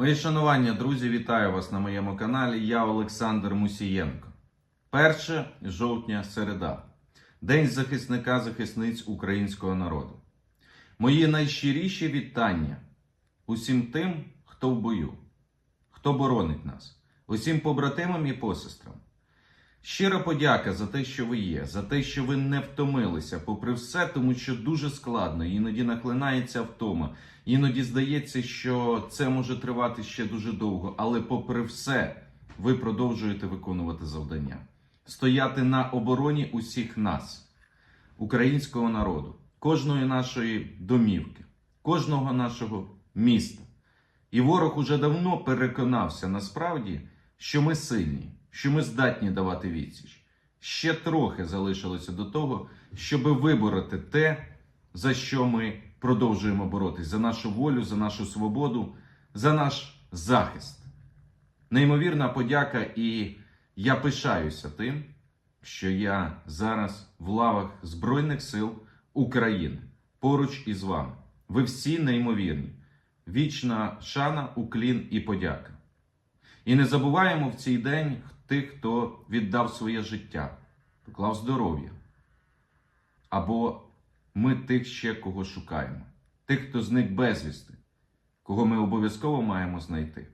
Мої шанування, друзі, вітаю вас на моєму каналі. Я Олександр Мусієнко. 1 жовтня середа. День захисника захисниць українського народу. Мої найщиріші вітання усім тим, хто в бою, хто боронить нас, усім побратимам і посестрам. Щира подяка за те, що ви є, за те, що ви не втомилися, попри все, тому що дуже складно, іноді наклинається втома, іноді здається, що це може тривати ще дуже довго, але попри все, ви продовжуєте виконувати завдання, стояти на обороні усіх нас, українського народу, кожної нашої домівки, кожного нашого міста. І ворог уже давно переконався насправді, що ми сильні, що ми здатні давати відсіч. Ще трохи залишилося до того, щоб вибороти те, за що ми продовжуємо боротись: за нашу волю, за нашу свободу, за наш захист. Неймовірна подяка, і я пишаюся тим, що я зараз в лавах Збройних сил України поруч із вами. Ви всі неймовірні. Вічна шана, уклін і подяка. І не забуваємо в цей день тих, хто віддав своє життя, поклав здоров'я. Або ми тих ще, кого шукаємо, тих, хто зник безвісти, кого ми обов'язково маємо знайти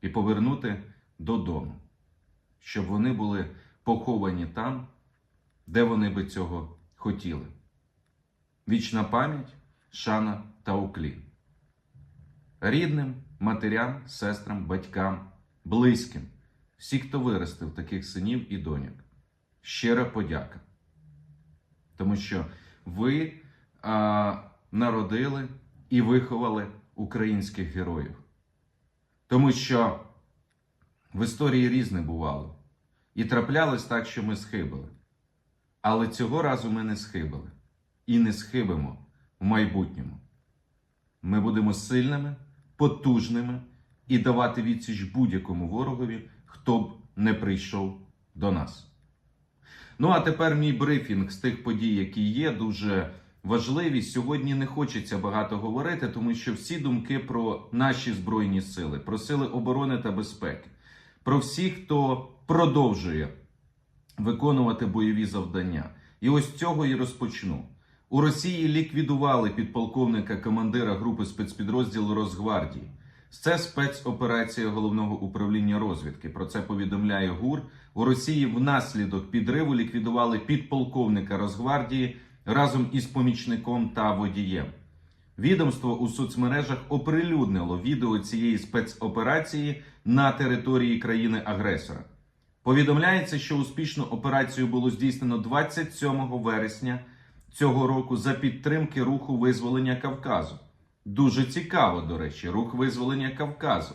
і повернути додому, щоб вони були поховані там, де вони би цього хотіли. Вічна пам'ять, шана та уклін. Рідним, матерям, сестрам, батькам, близьким, всі, хто виростив таких синів і доньок. Щира подяка. Тому що ви а, народили і виховали українських героїв. Тому що в історії різне бувало. І траплялось так, що ми схибили. Але цього разу ми не схибили і не схибимо в майбутньому. Ми будемо сильними, потужними і давати відсіч будь-якому ворогові, хто б не прийшов до нас. Ну а тепер мій брифінг з тих подій, які є, дуже важливі. Сьогодні не хочеться багато говорити, тому що всі думки про наші збройні сили, про сили оборони та безпеки, про всіх, хто продовжує виконувати бойові завдання. І ось цього і розпочну. У Росії ліквідували підполковника командира групи спецпідрозділу Росгвардії. Це спецоперація головного управління розвідки. Про це повідомляє ГУР. У Росії внаслідок підриву ліквідували підполковника Росгвардії разом із помічником та водієм. Відомство у соцмережах оприлюднило відео цієї спецоперації на території країни-агресора. Повідомляється, що успішну операцію було здійснено 27 вересня цього року за підтримки руху визволення Кавказу. Дуже цікаво, до речі, рух визволення Кавказу.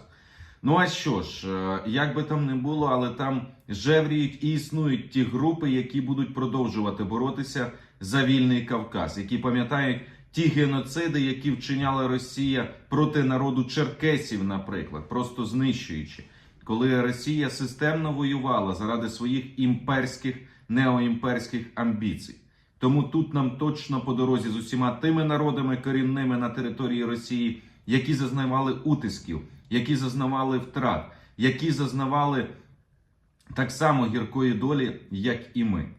Ну а що ж, е, як би там не було, але там жевріють і існують ті групи, які будуть продовжувати боротися за вільний Кавказ, які пам'ятають ті геноциди, які вчиняла Росія проти народу черкесів, наприклад, просто знищуючи, коли Росія системно воювала заради своїх імперських неоімперських амбіцій. Тому тут нам точно по дорозі з усіма тими народами корінними на території Росії, які зазнавали утисків, які зазнавали втрат, які зазнавали так само гіркої долі, як і ми.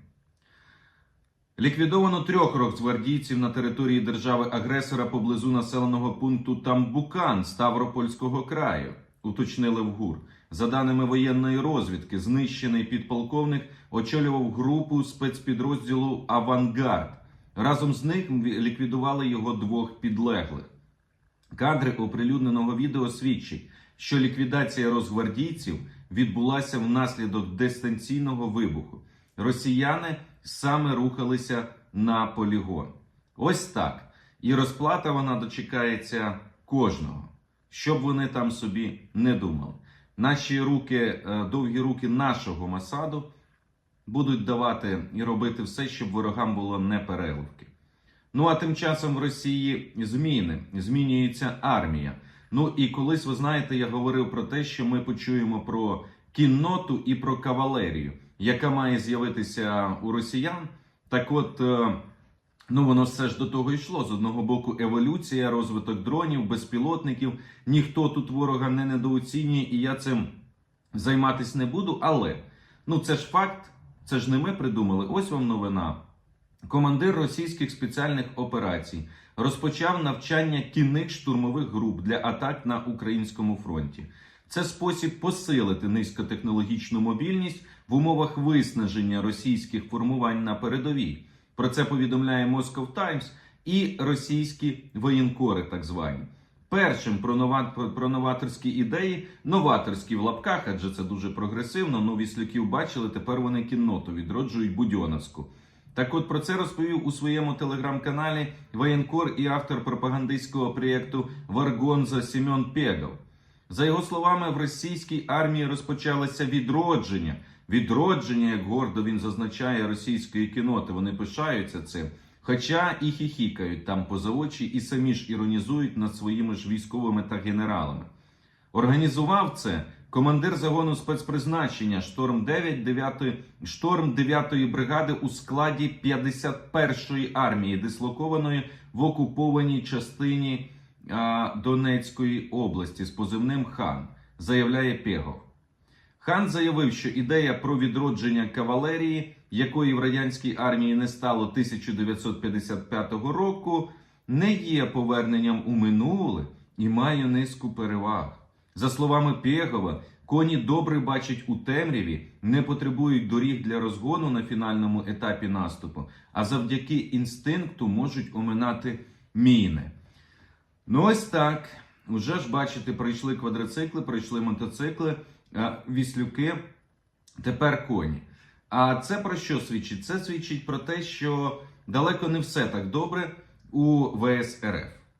Ліквідовано трьох роксгвардійців на території держави-агресора поблизу населеного пункту Тамбукан Ставропольського краю, уточнили в ГУР. За даними воєнної розвідки, знищений підполковник очолював групу спецпідрозділу Авангард. Разом з них ліквідували його двох підлеглих. Кадри оприлюдненого відео свідчать, що ліквідація розгвардійців відбулася внаслідок дистанційного вибуху. Росіяни саме рухалися на полігон. Ось так. І розплата вона дочекається кожного, щоб вони там собі не думали. Наші руки, довгі руки нашого Масаду будуть давати і робити все, щоб ворогам було не переливки. Ну а тим часом в Росії зміни, змінюється армія. Ну і колись ви знаєте, я говорив про те, що ми почуємо про кінноту і про кавалерію, яка має з'явитися у росіян. Так от Ну, воно все ж до того йшло. З одного боку, еволюція, розвиток дронів, безпілотників. Ніхто тут ворога не недооцінює, і я цим займатися не буду. Але ну це ж факт, це ж не ми придумали. Ось вам новина. Командир російських спеціальних операцій розпочав навчання кінних штурмових груп для атак на українському фронті. Це спосіб посилити низькотехнологічну мобільність в умовах виснаження російських формувань на передовій. Про це повідомляє Moscow Times і російські воєнкори, так звані. Першим про, нова... про новаторські ідеї, новаторські в лапках, адже це дуже прогресивно. Ну, віслюків бачили, тепер вони кінноту відроджують Будьоновську. Так от про це розповів у своєму телеграм-каналі воєнкор і автор пропагандистського проєкту Варгонза Семен Пегов. За його словами, в російській армії розпочалося відродження. Відродження, як гордо він зазначає російської кіноти, вони пишаються цим. Хоча і хіхікають там поза очі, і самі ж іронізують над своїми ж військовими та генералами. Організував це командир загону спецпризначення Шторм 9 9 Шторм 9-ї бригади у складі 51-ї армії, дислокованої в окупованій частині а, Донецької області з позивним Хан, заявляє Пегов. Хан заявив, що ідея про відродження кавалерії, якої в радянській армії не стало 1955 року, не є поверненням у минуле і має низку переваг. За словами Пєгова, коні добре бачать у темряві, не потребують доріг для розгону на фінальному етапі наступу, а завдяки інстинкту можуть оминати міни. Ну ось так. Уже ж бачите, пройшли квадроцикли, пройшли мотоцикли, віслюки, тепер коні. А це про що свідчить? Це свідчить про те, що далеко не все так добре у ВС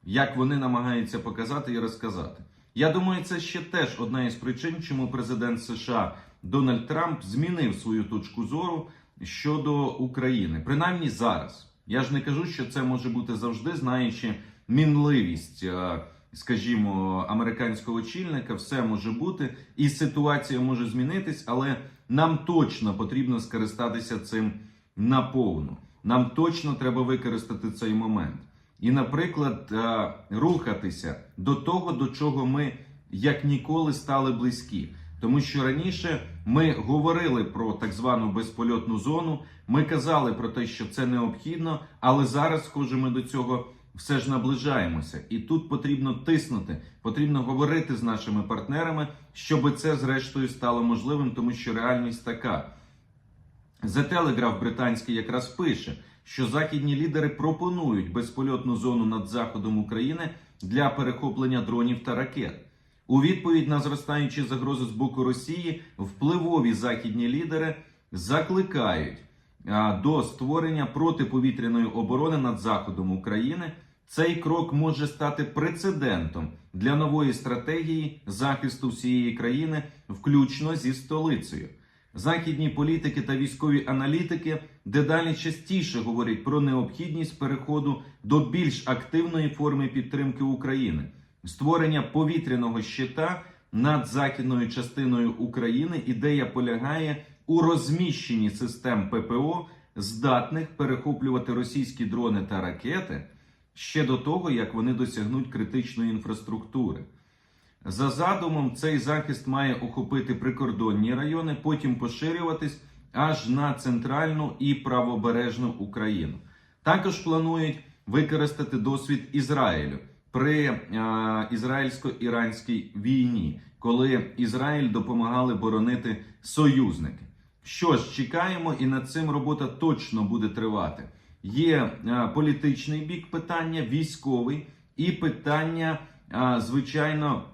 як вони намагаються показати і розказати. Я думаю, це ще теж одна із причин, чому президент США Дональд Трамп змінив свою точку зору щодо України. Принаймні зараз. Я ж не кажу, що це може бути завжди, знаючи мінливість, е, скажімо, американського очільника, все може бути, і ситуація може змінитись, але нам точно потрібно скористатися цим наповну. Нам точно треба використати цей момент. І, наприклад, е, рухатися до того, до чого ми як ніколи стали близькі. Тому що раніше ми говорили про так звану безпольотну зону, ми казали про те, що це необхідно, але зараз, схоже, ми до цього все ж наближаємося. І тут потрібно тиснути, потрібно говорити з нашими партнерами, щоб це зрештою стало можливим, тому що реальність така. The Telegraph британський якраз пише, що західні лідери пропонують безпольотну зону над заходом України для перехоплення дронів та ракет. У відповідь на зростаючі загрози з боку Росії впливові західні лідери закликають до створення протиповітряної оборони над заходом України. Цей крок може стати прецедентом для нової стратегії захисту всієї країни, включно зі столицею. Західні політики та військові аналітики дедалі частіше говорять про необхідність переходу до більш активної форми підтримки України, створення повітряного щита над західною частиною України. Ідея полягає у розміщенні систем ППО, здатних перехоплювати російські дрони та ракети ще до того, як вони досягнуть критичної інфраструктури. За задумом, цей захист має охопити прикордонні райони, потім поширюватись аж на центральну і правобережну Україну. Також планують використати досвід Ізраїлю при е, ізраїльсько-іранській війні, коли Ізраїль допомагали боронити союзники. Що ж, чекаємо, і над цим робота точно буде тривати. Є е, політичний бік питання, військовий і питання, е, звичайно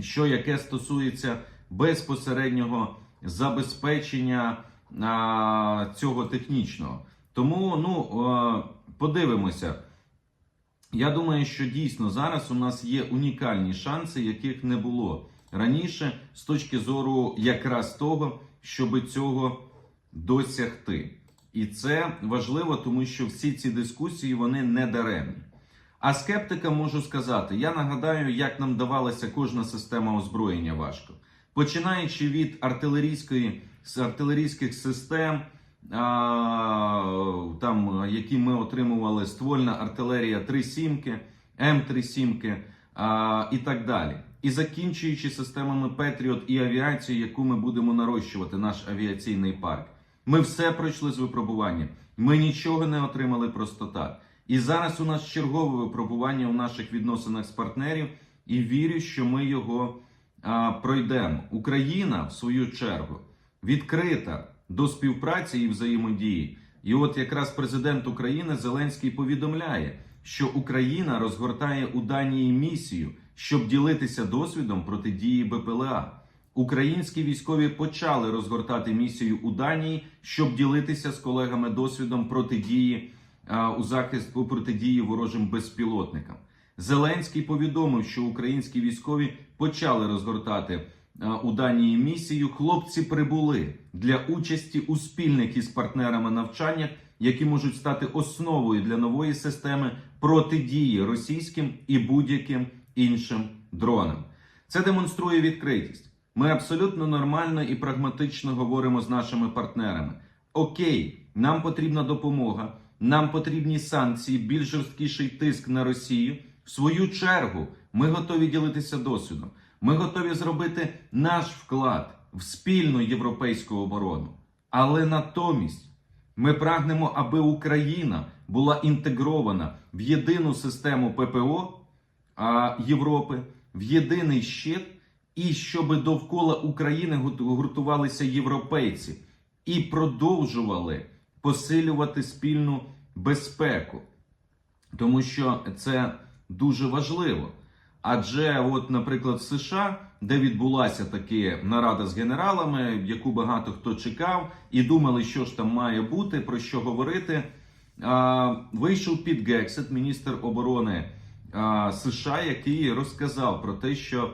що яке стосується безпосереднього забезпечення цього технічного. Тому ну, подивимося. Я думаю, що дійсно зараз у нас є унікальні шанси, яких не було раніше, з точки зору якраз того, щоб цього досягти. І це важливо, тому що всі ці дискусії вони не даремні. А скептикам можу сказати: я нагадаю, як нам давалася кожна система озброєння важко. Починаючи від артилерійської, артилерійських систем, а, там, які ми отримували ствольна артилерія 3 сімки, М3 сімки і так далі. І закінчуючи системами Петріот і авіацією, яку ми будемо нарощувати, наш авіаційний парк. Ми все пройшли з випробування. Ми нічого не отримали просто так. І зараз у нас чергове випробування у наших відносинах з партнерів, і вірю, що ми його а, пройдемо. Україна, в свою чергу, відкрита до співпраці і взаємодії. І от якраз президент України Зеленський повідомляє, що Україна розгортає у Данії місію, щоб ділитися досвідом протидії БПЛА. Українські військові почали розгортати місію у Данії, щоб ділитися з колегами досвідом протидії а, у захист по протидії ворожим безпілотникам. Зеленський повідомив, що українські військові почали розгортати а, у Данії місію. Хлопці прибули для участі у спільних із партнерами навчаннях, які можуть стати основою для нової системи протидії російським і будь-яким іншим дронам. Це демонструє відкритість. Ми абсолютно нормально і прагматично говоримо з нашими партнерами. Окей, нам потрібна допомога, нам потрібні санкції, більш жорсткіший тиск на Росію. В свою чергу ми готові ділитися досвідом. Ми готові зробити наш вклад в спільну європейську оборону. Але натомість ми прагнемо, аби Україна була інтегрована в єдину систему ППО Європи, в єдиний щит, і щоб довкола України гуртувалися європейці і продовжували посилювати спільну безпеку. Тому що це дуже важливо. Адже, от, наприклад, в США, де відбулася таки нарада з генералами, яку багато хто чекав, і думали, що ж там має бути, про що говорити. А, вийшов Піт Гексет, міністр оборони а, США, який розказав про те, що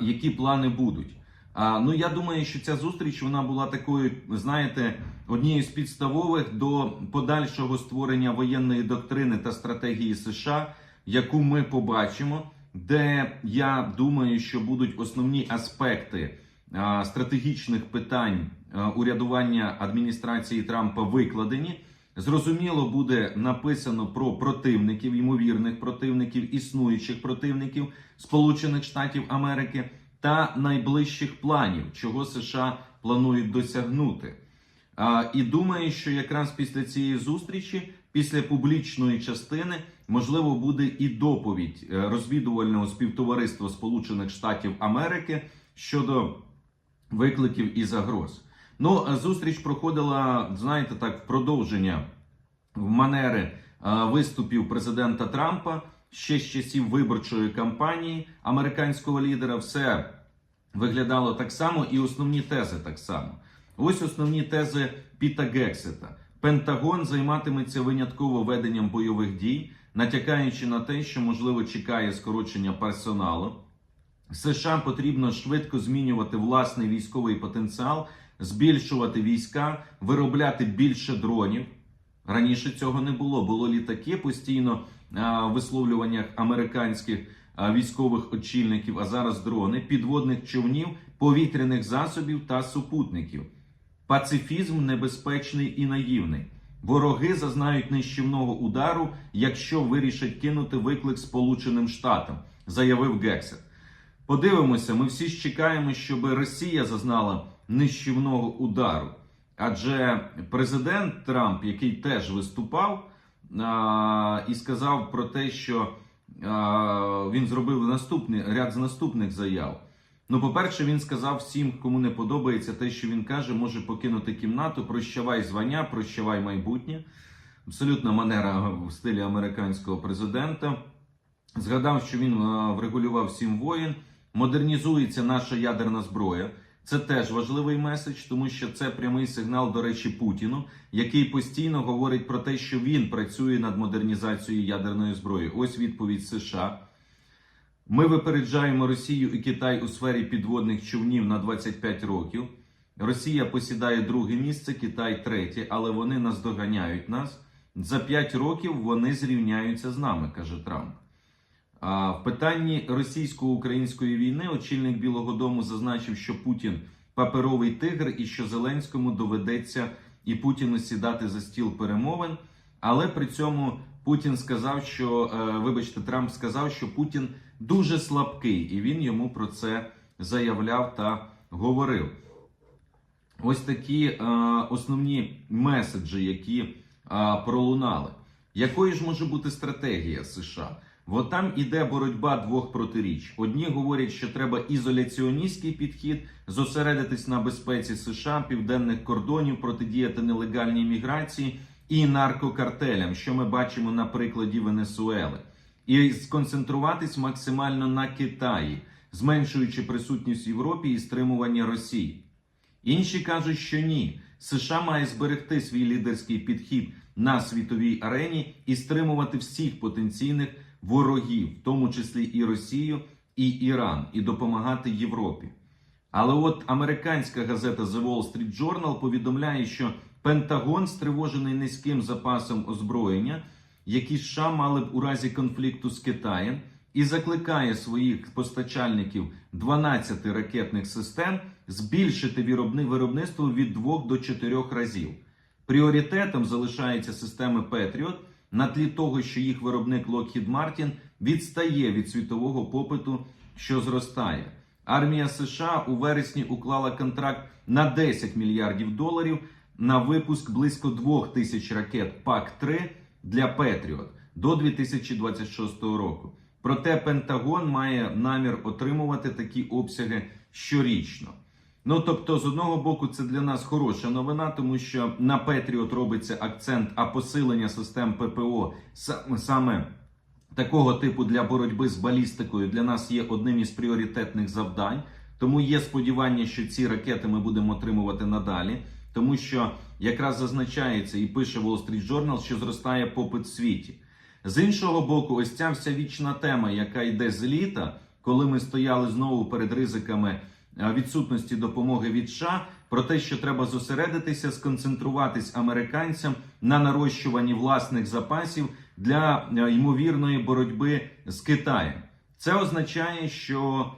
які плани будуть. Ну я думаю, що ця зустріч вона була такою, знаєте, однією з підставових до подальшого створення воєнної доктрини та стратегії США, яку ми побачимо, де я думаю, що будуть основні аспекти стратегічних питань урядування адміністрації Трампа викладені. Зрозуміло, буде написано про противників, ймовірних противників, існуючих противників Сполучених Штатів Америки та найближчих планів, чого США планують досягнути. А, і думаю, що якраз після цієї зустрічі, після публічної частини, можливо, буде і доповідь е, розвідувального співтовариства Сполучених Штатів Америки щодо викликів і загроз. Ну, зустріч проходила, знаєте, так, в продовження в манери виступів президента Трампа ще з часів виборчої кампанії американського лідера. Все виглядало так само, і основні тези так само. Ось основні тези Піта Гексета. Пентагон займатиметься винятково веденням бойових дій, натякаючи на те, що можливо чекає скорочення персоналу. США потрібно швидко змінювати власний військовий потенціал, збільшувати війська, виробляти більше дронів. Раніше цього не було. Було літаки постійно в висловлюваннях американських військових очільників, а зараз дрони, підводних човнів, повітряних засобів та супутників. Пацифізм небезпечний і наївний. Вороги зазнають нищівного удару, якщо вирішать кинути виклик Сполученим Штатам, заявив Гексет. Подивимося, ми всі ж чекаємо, щоб Росія зазнала нищівного удару. Адже президент Трамп, який теж виступав а, і сказав про те, що а, він зробив наступний ряд з наступних заяв. Ну, по-перше, він сказав всім, кому не подобається те, що він каже, може покинути кімнату, прощавай звання, прощавай майбутнє. Абсолютна манера в стилі американського президента. Згадав, що він врегулював сім воїн, модернізується наша ядерна зброя. Це теж важливий меседж, тому що це прямий сигнал, до речі, Путіну, який постійно говорить про те, що він працює над модернізацією ядерної зброї. Ось відповідь США. Ми випереджаємо Росію і Китай у сфері підводних човнів на 25 років. Росія посідає друге місце, Китай третє, але вони наздоганяють нас. За 5 років вони зрівняються з нами, каже Трамп. В питанні російсько-української війни очільник Білого Дому зазначив, що Путін паперовий тигр, і що Зеленському доведеться і Путіну сідати за стіл перемовин. Але при цьому Путін сказав, що е, вибачте, Трамп сказав, що Путін дуже слабкий, і він йому про це заявляв та говорив. Ось такі е, основні меседжі, які е, пролунали. Якою ж може бути стратегія США? От там іде боротьба двох протиріч. Одні говорять, що треба ізоляціоністський підхід, зосередитись на безпеці США, південних кордонів, протидіяти нелегальній міграції і наркокартелям, що ми бачимо на прикладі Венесуели, і сконцентруватись максимально на Китаї, зменшуючи присутність в Європі і стримування Росії. Інші кажуть, що ні. США має зберегти свій лідерський підхід на світовій арені і стримувати всіх потенційних ворогів, в тому числі і Росію, і Іран, і допомагати Європі. Але от американська газета The Wall Street Journal повідомляє, що Пентагон стривожений низьким запасом озброєння, які США мали б у разі конфлікту з Китаєм, і закликає своїх постачальників 12 ракетних систем збільшити виробни- виробництво від 2 до 4 разів. Пріоритетом залишаються системи Patriot на тлі того, що їх виробник Lockheed Martin відстає від світового попиту, що зростає. Армія США у вересні уклала контракт на 10 мільярдів доларів на випуск близько 2 тисяч ракет ПАК-3 для Patriot до 2026 року. Проте Пентагон має намір отримувати такі обсяги щорічно. Ну тобто, з одного боку, це для нас хороша новина, тому що на Петріот робиться акцент, а посилення систем ППО саме такого типу для боротьби з балістикою для нас є одним із пріоритетних завдань. Тому є сподівання, що ці ракети ми будемо отримувати надалі, тому що якраз зазначається і пише Wall Street Journal, що зростає попит в світі. З іншого боку, ось ця вся вічна тема, яка йде з літа, коли ми стояли знову перед ризиками відсутності допомоги від США, про те, що треба зосередитися, сконцентруватись американцям на нарощуванні власних запасів для е, ймовірної боротьби з Китаєм. Це означає, що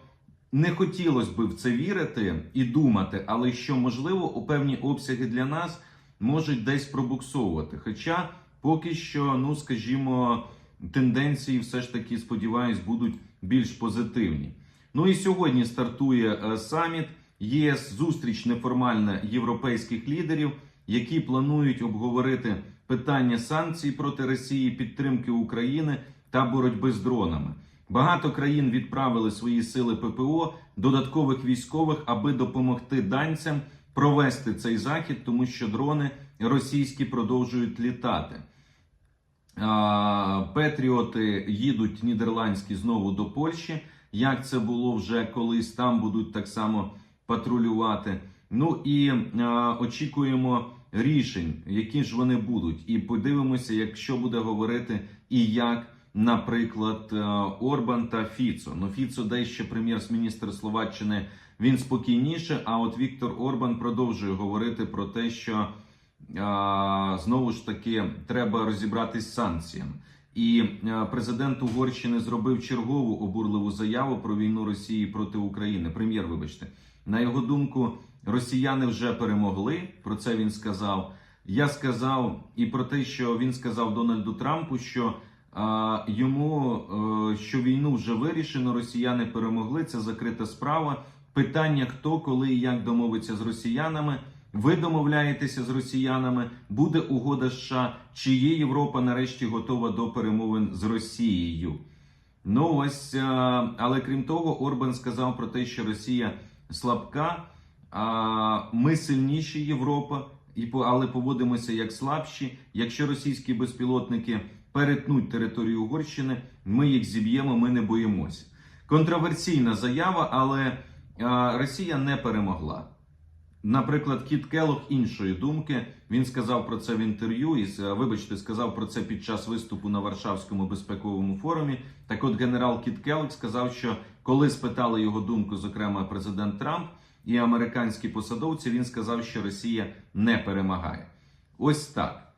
не хотілося би в це вірити і думати, але що можливо у певні обсяги для нас можуть десь пробуксовувати. Хоча поки що, ну скажімо, тенденції все ж таки, сподіваюсь, будуть більш позитивні. Ну і сьогодні стартує е, саміт ЄС, зустріч неформальна європейських лідерів, які планують обговорити питання санкцій проти Росії, підтримки України та боротьби з дронами. Багато країн відправили свої сили ППО, додаткових військових, аби допомогти данцям провести цей захід, тому що дрони російські продовжують літати. Петріоти їдуть нідерландські знову до Польщі. Як це було вже колись, там будуть так само патрулювати. Ну і а, очікуємо рішень, які ж вони будуть, і подивимося, якщо буде говорити і як, наприклад, е, Орбан та Фіцо. Ну, Фіцо дещо прем'єр-міністр Словаччини. Він спокійніше. А от Віктор Орбан продовжує говорити про те, що а, знову ж таки треба розібратись з санкціями. І президент Угорщини зробив чергову обурливу заяву про війну Росії проти України. Прем'єр, вибачте, на його думку, росіяни вже перемогли. Про це він сказав. Я сказав і про те, що він сказав Дональду Трампу, що а, йому е, що війну вже вирішено, росіяни перемогли. Це закрита справа. Питання, хто, коли і як домовиться з росіянами. Ви домовляєтеся з росіянами, буде угода США, чи є Європа нарешті готова до перемовин з Росією. Ну ось, е, але крім того, Орбан сказав про те, що Росія слабка, а ми сильніші Європа, але поводимося як слабші. Якщо російські безпілотники перетнуть територію Угорщини, ми їх зіб'ємо, ми не боїмося. Контроверсійна заява, але Росія не перемогла. Наприклад, Кіт Келлог іншої думки. Він сказав про це в інтерв'ю і вибачте, сказав про це під час виступу на Варшавському безпековому форумі. Так, от генерал Кіт Келлог сказав, що коли спитали його думку, зокрема президент Трамп і американські посадовці, він сказав, що Росія не перемагає. Ось так.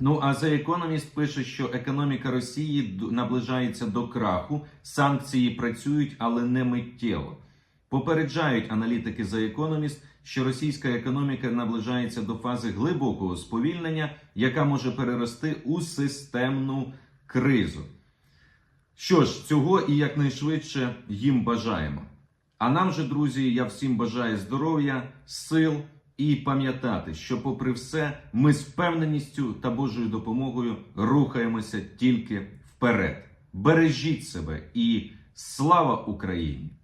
Ну а The Economist пише, що економіка Росії наближається до краху, санкції працюють, але не миттєво. Попереджають аналітики The Economist, що російська економіка наближається до фази глибокого сповільнення, яка може перерости у системну кризу. Що ж, цього і якнайшвидше їм бажаємо. А нам же, друзі, я всім бажаю здоров'я, сил і пам'ятати, що, попри все, ми з впевненістю та Божою допомогою рухаємося тільки вперед. Бережіть себе і слава Україні!